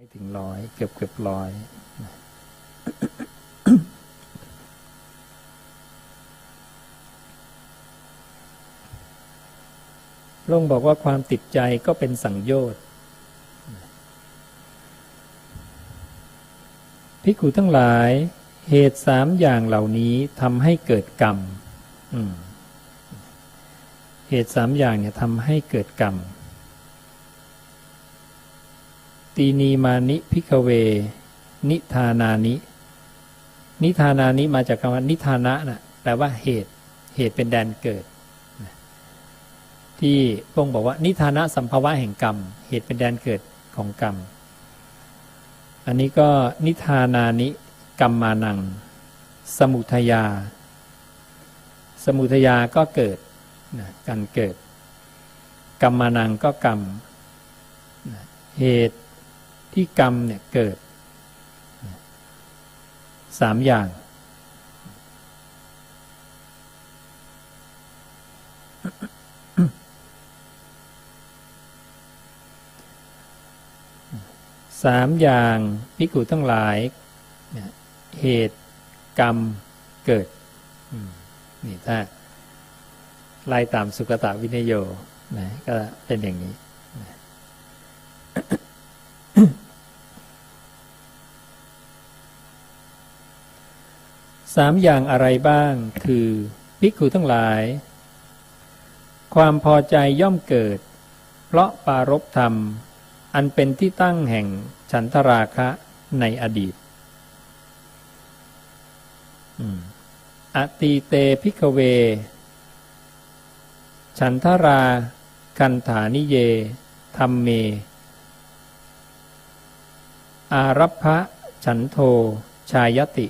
ไม่ถึงร้อยเกือบเกือบร้อยนะพระองบอกว่าความติดใจก็เป็นสังโยชน์พิกขุทั้งหลาย เหตุสามอย่างเหล่านี้ทำให้เกิดกรรมมเหตุสามอย่างเนี่ยทำให้เกิดกรรม ตีนีมานิพิกเว นิทานานิ นิทานานิมาจากคำว่านิทานะนะแปลว่าเหตุเหตุเป็นแดนเกิด ที่พระองค์บอกว่า นิทานะสัมภาวะแห่งกรรม เหตุเป็นแดนเกิดของกรรม อันนี้ก็นิทานานิกรรมมานัง สมุทยา สมุทยาก็เกิดนะการเกิด กรรมานังก็กรรมนะเหตุ ที่กรรมเนี่ยเกิดสามอย่าง สามอย่างพิกุทั้งหลาย เหตุกรรมเกิดนี่ถ้าไล่ตามสุกตะวินโยนะก็เป็นอย่างนี้ สามอย่างอะไรบ้าง คือภิกขุทั้งหลาย ความพอใจย่อมเกิด เพราะปารบธรรม อันเป็นที่ตั้งแห่งฉันทราคะในอดีตอตีเตพิกเว ฉันทรากันฐานิเยธรรมเม อารัพพะฉันโทชายติ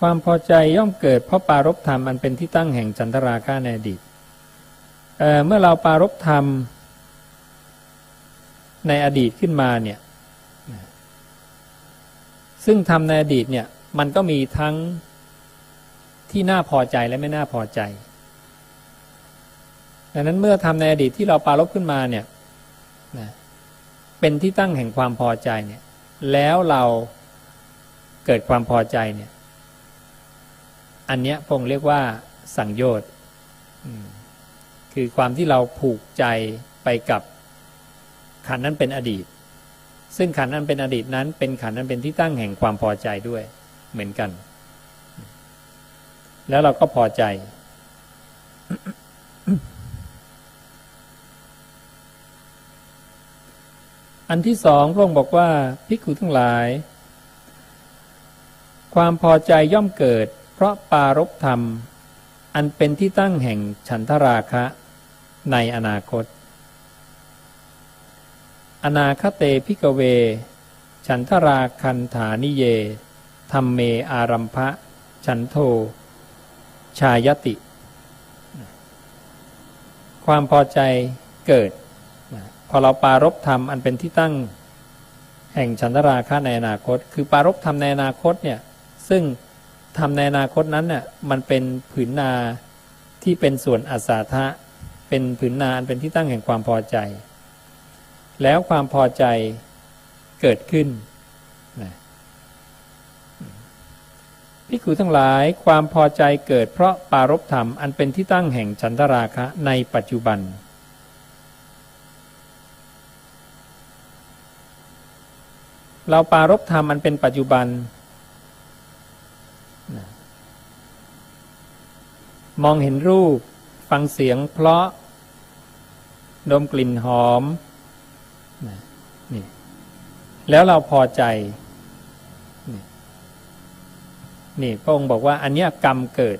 ความพอใจย่อมเกิดเพราะปารบธรรมอันเป็นที่ตั้งแห่งจันทราคะในอดีตเเมื่อเราปารบธรรมในอดีตขึ้นมาเนี่ยซึ่งทำในอดีตเนี่ยมันก็มีทั้งที่น่าพอใจและไม่น่าพอใจ ดังนั้นเมื่อทำในอดีตที่เราปรารบขึ้นมาเนี่ยนะเป็นที่ตั้งแห่งความพอใจเนี่ยแล้วเราเกิดความพอใจเนี่ย อันเนี้ยพงเรียกว่าสังโยชน์คือความที่เราผูกใจไปกับขันนั้นเป็นอดีต ซึ่งขันนั้นเป็นอดีตนั้น เป็นขันนั้นเป็นที่ตั้งแห่งความพอใจด้วยเหมือนกัน แล้วเราก็พอใจ อันที่สองพระองค์บอกว่าภิกขุทั้งหลาย ความพอใจย่อมเกิด เพราะปารบธรรม อันเป็นที่ตั้งแห่งฉันทราคะในอนาคต อนาคเตพิกเว ฉันทราคันฐานิเยธรรมเมอารัมภะฉันโท ชายติ ความพอใจเกิด พอเราปารบธรรมอันเป็นที่ตั้งแห่งฉันทราคะในอนาคต คือปารบธรรมในอนาคตเนี่ยซึ่ง ทำในอนาคตนั้นเนี่ยมันเป็นผืนนาที่เป็นส่วนอาสาทะ เป็นผืนนาอันเป็นที่ตั้งแห่งความพอใจ แล้วความพอใจเกิดขึ้นนะพิกขุทั้งหลายความพอใจเกิด เพราะปารบธรรมอันเป็นที่ตั้งแห่งฉันทราคะในปัจจุบันเราปารบธรรมอันเป็นปัจจุบัน มองเห็นรูป ฟังเสียงเพราะ ดมกลิ่นหอมนี่แล้วเราพอใจ นี่นี่พระองค์บอกว่า อันนี้กรรมเกิด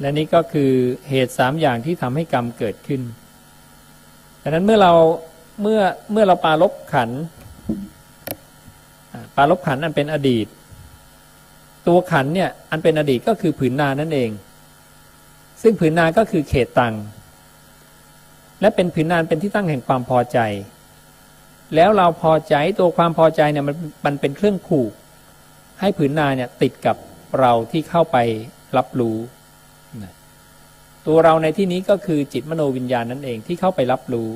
และนี่ก็คือเหตุสามอย่างที่ทำให้กรรมเกิดขึ้นดังนั้นเมื่อเราเมื่อเมื่อเราปาลบขันปาลบขันอันเป็นอดีต ตัวขันเนี่ยอันเป็นอดีตก็คือผืนนานั่นเอง ซึ่งผืนนาก็คือเขตตังและเป็นผืนนานเป็นที่ตั้งแห่งความพอใจ แล้วเราพอใจตัวความพอใจเนี่ยมันมันเป็นเครื่องผูก ให้ผืนนาเนี่ยติดกับเราที่เข้าไปรับรู้ ตัวเราในที่นี้ก็คือจิตมโนวิญญาณนั่นเองที่เข้าไปรับรู้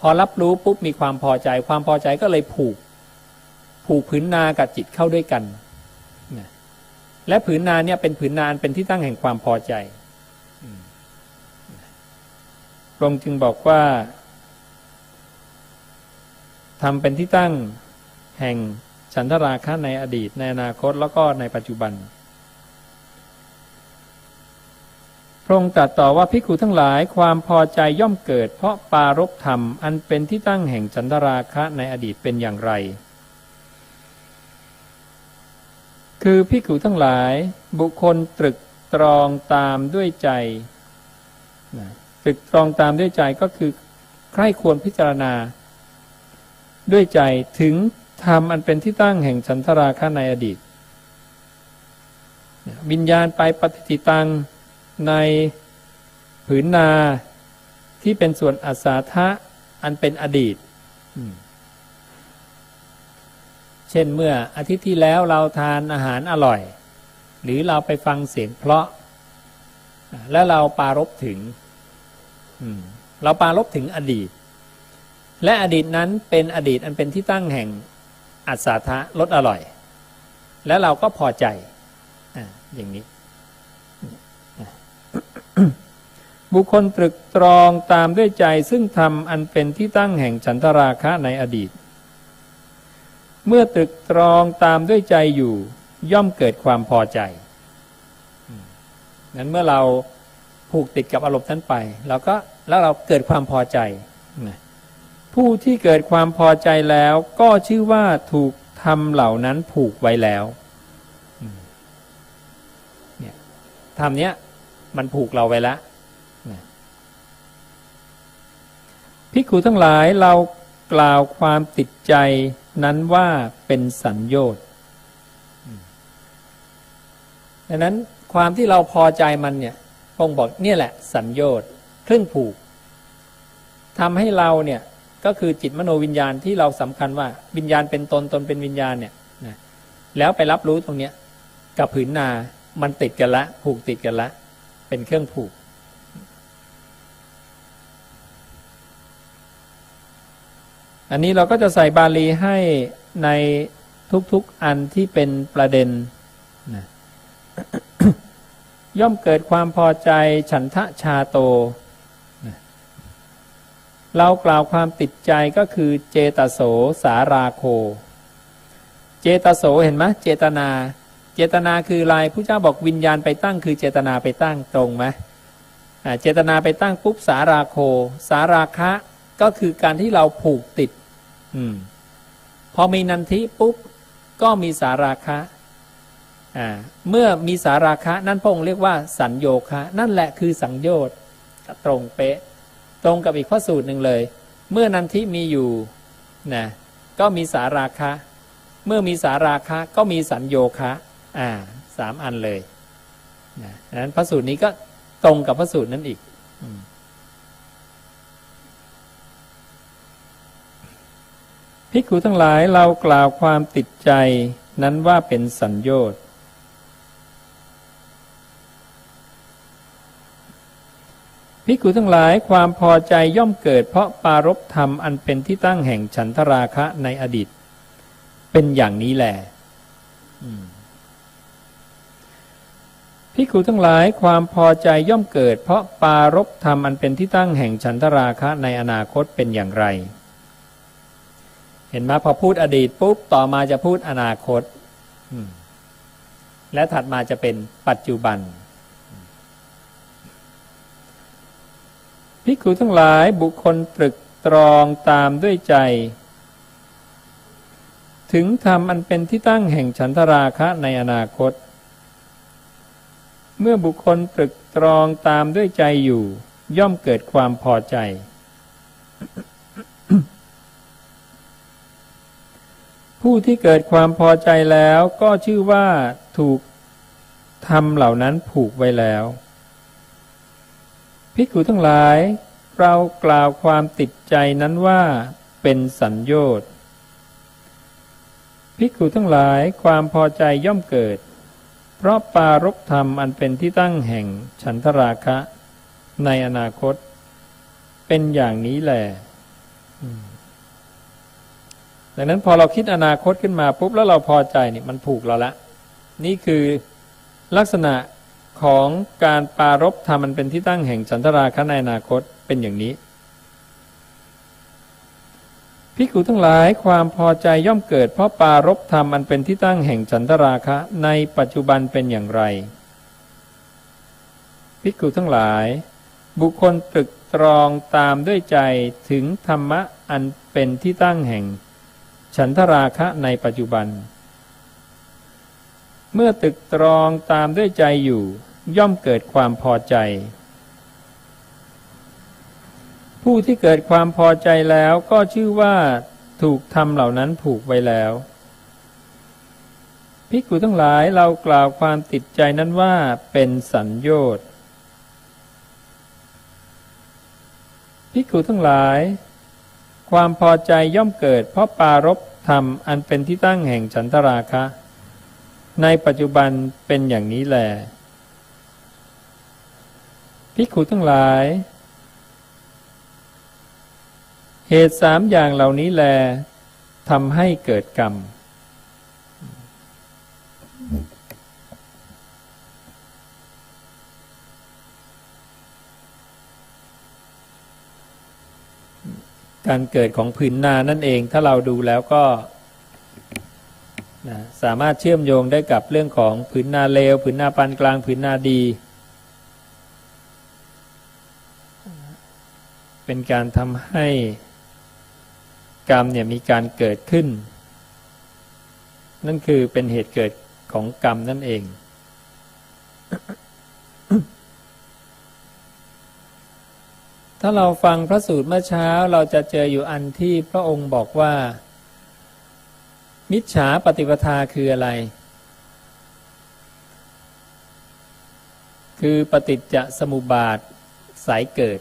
พอรับรู้ปุ๊บมีความพอใจ ความพอใจก็เลยผูก ผูกผืนนากับจิตเข้าด้วยกันนะและผืนนาเนี่ยเป็นผืนนานเป็นที่ตั้งแห่งความพอใจพระองค์จึงบอกว่าทำเป็นที่ตั้งแห่งฉันทราคะในอดีตในอนาคตแล้วก็ในปัจจุบัน พระองค์ตรัสต่อว่าพิกขุทั้งหลายความพอใจย่อมเกิด เพราะปารบธรรมอันเป็นที่ตั้งแห่งฉันทราคะในอดีตเป็นอย่างไร คือพิกขุทั้งหลายบุคคลตรึกตรองตามด้วยใจนะตรึกตรองตามด้วยใจก็คือใคร่ควรพิจารณา ด้วยใจถึงธรรมอันเป็นที่ตั้งแห่งฉันทราคะในอดีต วิญญาณไปปฏิติตังในผืนนาที่เป็นส่วนอาสาทะอันเป็นอดีต เช่นเมื่ออาทิตย์ที่แล้วเราทานอาหารอร่อย หรือเราไปฟังเสียงเพราะ แล้วเราปารบถึงเราปารบถึงอดีต และอดีตนั้นเป็นอดีตอันเป็นที่ตั้งแห่งอัศทะรสอร่อย แล้วเราก็พอใจออย่างนี้ บุคคลตรึกตรองตามด้วยใจซึ่งทำอันเป็นที่ตั้งแห่งฉันทราคะในอดีต เมื่อตึกตรองตามด้วยใจอยู่ ย่อมเกิดความพอใจนั้นเมื่อเราผูกติดกับอารมณ์นั้นไปเราก็แล้วเราเกิดความพอใจ ผู้ที่เกิดความพอใจแล้ว ก็ชื่อว่าถูกทำเหล่านั้นผูกไว้แล้วเนี่ยทำเนี้ยมันผูกเราไว้แล้วพิกขุทั้งหลายเรากล่าวความติดใจ นั้นว่าเป็นสัญโยชน์ดังนั้นความที่เราพอใจมันเนี่ยพงบอกเนี่ยแหละ สัญโยชน์เครื่องผูกทำให้เราเนี่ยก็คือจิตมโนวิญญาณที่เราสำคัญว่าวิญญาณเป็นตนตนเป็นวิญญาณเนี่ยนะแล้วไปรับรู้ตรงเนี้ยกับผืนนา มันติดกันละ ผูกติดกันละ เป็นเครื่องผูก อันนี้เราก็จะใส่บาลีให้ในทุกๆอันที่เป็นประเด็นนะย่อมเกิดความพอใจฉันทะชาโตเรากล่าวความติดใจก็คือเจตโสสาราโค เจตโสเห็นไหมเจตนา เจตนาคือลายผู้เจ้าบอกวิญญาณไปตั้ง คือเจตนาไปตั้งตรงไหมเจตนาไปตั้งปุ๊บสาราโค สาราคะ ก็คือการที่เราผูกติดอพอมีนันทิปุ๊บ ก็มีสาราคะเมื่อมีสาราคะ นั่นพระองค์เรียกว่า สัญโยคะ นั่นแหละคือสังโยชน์ตรงเป๊ะ ตรงกับอีกข้อสูตรหนึ่งเลย เมื่อนันทิมีอยู่นะก็มีสาราคะ เมื่อมีสาราคะก็มีสัญโยคะอ่าสามอันเลยนะนั้นพระสูตรนี้ก็ตรงกับพระสูตรนั้นอีก พิกูทั้งหลายเรากล่าวความติดใจนั้นว่าเป็นสัญโยชน์พิกุทั้งหลายความพอใจย่อมเกิดเพราะปารบธรรมอันเป็นที่ตั้งแห่งฉันทราคะในอดีต เป็นอย่างนี้แหละพิกุทั้งหลายความพอใจย่อมเกิด เพราะปารบธรรมอันเป็นที่ตั้งแห่งฉันทราคะในอนาคตเป็นอย่างไร ห็นไหมพอพูดอดีตปุ๊บต่อมาจะพูดอนาคตและถัดมาจะเป็นปัจจุบันภิกขุทั้งหลายบุคคลตรึกตรองตามด้วยใจ ถึงธรรมอันเป็นที่ตั้งแห่งฉันทราคะในอนาคต เมื่อบุคคลตรึกตรองตามด้วยใจอยู่ ย่อมเกิดความพอใจ ผู้ที่เกิดความพอใจแล้วก็ชื่อว่าถูกทำเหล่านั้นผูกไว้แล้ว ภิกขุทั้งหลาย เรากล่าวความติดใจนั้นว่าเป็นสัญโยชน์ภิกขุทั้งหลายความพอใจย่อมเกิด เพราะปารบธรรมอันเป็นที่ตั้งแห่งฉันทราคะ ในอนาคต เป็นอย่างนี้แหละ ดังนั้นพอเราคิดอนาคตขึ้นมาปุ๊บแล้วเราพอใจนี่มันผูกเราละ นี่คือลักษณะของการปารบธรรมมันเป็นที่ตั้งแห่งฉันทราคะในอนาคตเป็นอย่างนี้ภิกขุทั้งหลายความพอใจย่อมเกิด เพราะปารบธรรมอันเป็นที่ตั้งแห่งฉันทราคะในปัจจุบันเป็นอย่างไรภิกขุทั้งหลาย บุคคลตรึกตรองตามด้วยใจถึงธรรมะอันเป็นที่ตั้งแห่ง ฉันทราคะในปัจจุบัน เมื่อตึกตรองตามด้วยใจอยู่ ย่อมเกิดความพอใจ ผู้ที่เกิดความพอใจแล้วก็ชื่อว่าถูกทำเหล่านั้นผูกไว้แล้วภิกขุทั้งหลายเรากล่าวความติดใจนั้นว่าเป็นสัญโยชน์ภิกขุทั้งหลาย ความพอใจย่อมเกิด เพราะปารบธรรมอันเป็นที่ตั้งแห่งฉันทราคะ ในปัจจุบันเป็นอย่างนี้แหละภิกขุทั้งหลาย เหตุสามอย่างเหล่านี้แลทำให้เกิดกรรม การเกิดของผืนนานั่นเอง ถ้าเราดูแล้วก็นะสามารถเชื่อมโยงได้กับเรื่องของผืนนาเลวผืนนาปานกลางผืนนาดี เป็นการทำให้กรรมเนี่ยมีการเกิดขึ้น นั่นคือเป็นเหตุเกิดของกรรมนั่นเอง ถ้าเราฟังพระสูตรเมื่อเช้าเราจะเจออยู่อันที่พระองค์บอกว่า มิจฉาปฏิปทาคืออะไร คือปฏิจจสมุปบาทสายเกิด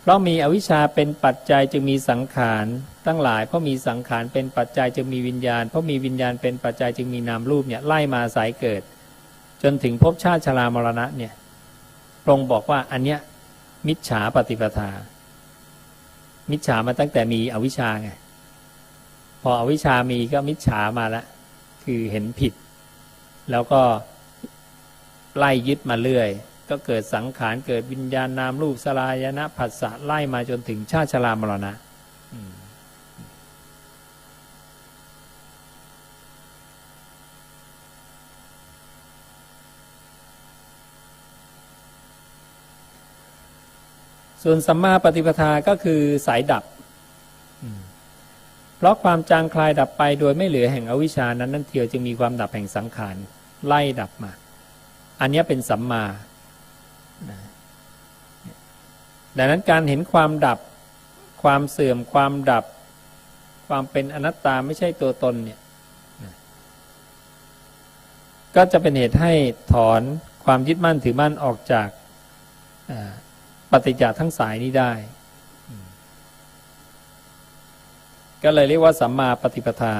เพราะมีอวิชชาเป็นปัจจัยจึงมีสังขารตั้งหลาย เพราะมีสังขารเป็นปัจจัยจึงมีวิญญาณ เพราะมีวิญญาณเป็นปัจจัยจึงมีนามรูปเนี่ยไล่มาสายเกิด จนถึงภพชาติชรามรณะเนี่ยพระองค์บอกว่าอันเนี้ย มิจฉาปฏิปทา มิจฉามาตั้งแต่มีอวิชชาไง พออวิชชามีก็มิจฉามาแล้วคือเห็นผิด แล้วก็ไล่ยึดมาเรื่อย ก็เกิดสังขารเกิดวิญญาณนามรูปสลายนะผัสสะไล่มาจนถึงชาติชรามรณะ ส่วนสัมมาปฏิปทาก็คือสายดับ เพราะความจางคลายดับไปโดยไม่เหลือแห่งอวิชานั้นนั่นเทียวจึงมีความดับแห่งสังขารไล่ดับมา อันนี้เป็นสัมมา ดังนั้นการเห็นความดับ ความเสื่อม ความดับ ความเป็นอนัตตาไม่ใช่ตัวตนเนี่ย ก็จะเป็นเหตุให้ถอนความยึดมั่นถือมั่นออกจาก ปฏิจจทั้งสายนี้ได้ ก็เลยเรียกว่าสัมมาปฏิปทา